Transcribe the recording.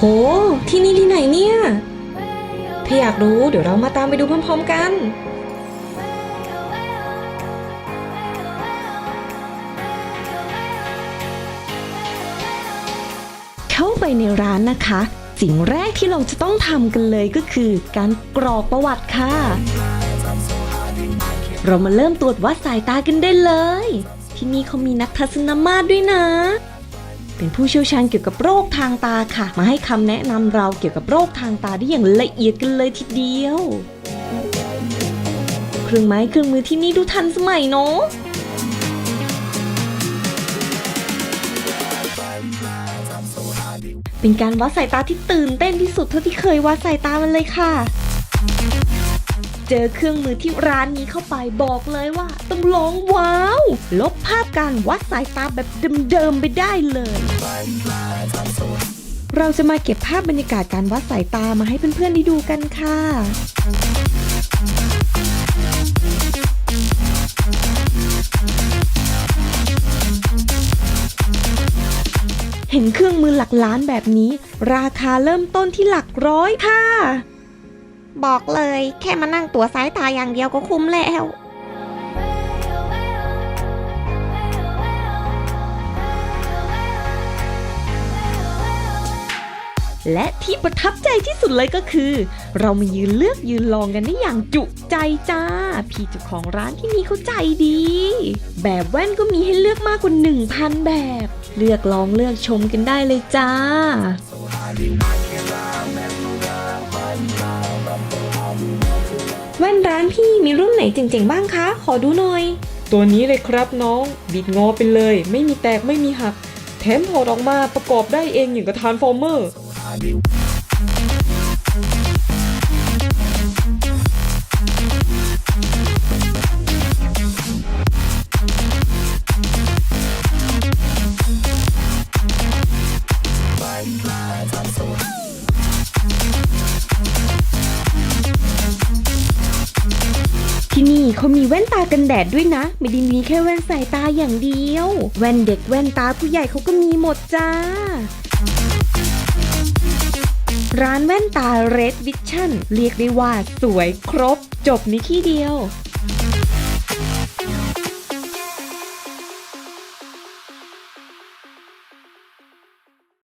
โห ที่นี่ที่ไหนเนี่ย ถ้าอยากรู้เดี๋ยวเรามาตามไปดูพร้อมๆกัน เข้าไปในร้านนะคะ สิ่งแรกที่เราจะต้องทำกันเลยก็คือ การกรอกประวัติค่ะ เรามาเริ่มตรวจวัดสายตากันได้เลย ที่นี่เขามีนักทัศนมาตรด้วยนะ เป็นผู้เชี่ยวชาญเกี่ยวกับโรคทางตาค่ะ มาให้คำแนะนำเราเกี่ยวกับโรคทางตาได้อย่างละเอียดกันเลยทีเดียว เครื่องไม้เครื่องมือที่นี่ดูทันสมัยเนาะเป็นการวัดสายตาที่ตื่นเต้นที่สุดเท่าที่เคยวัดสายตามันเลยค่ะ เจอเครื่องมือที่ร้านนี้เข้าไปบอกเลยว่าต้องร้องว้าว ลบภาพการวัดสายตาแบบเดิมๆไปได้เลยเราจะมาเก็บภาพบรรยากาศการวัดสายตามาให้เพื่อนๆได้ดูกันค่ะ เห็นเครื่องมือหลักล้านแบบนี้ ราคาเริ่มต้นที่หลักร้อยค่ะ บอกเลยแค่มานั่งตัวสายตาอย่างเดียวก็คุ้มแล้ว และที่ประทับใจที่สุดเลยก็คือ เรามายืนเลือกยืนลองกันได้อย่างจุใจจ้า พี่เจ้าของร้านที่นี่เขาใจดี แบบแว่นก็มีให้เลือกมากกว่า 1,000 แบบ เลือกลองเลือกชมกันได้เลยจ้า ว่นร้านพี่มีรุ่นไหนเจ๋งๆบ้างคะ ขอดูหน่อย ตัวนี้เลยครับน้องบิดงอไปเลย ไม่มีแตกไม่มีหัก แถมถอดออกมาประกอบได้เองอย่างกับทานฟอร์เมอร์ นี่เขามีแว่นตากันแดดด้วยนะ ไม่ได้มีแค่แว่นสายตาอย่างเดียว แว่นเด็กแว่นตาผู้ใหญ่เขาก็มีหมดจ้า ร้านแว่นตา Red Vision เรียกได้ว่าสวยครบ จบในที่เดียว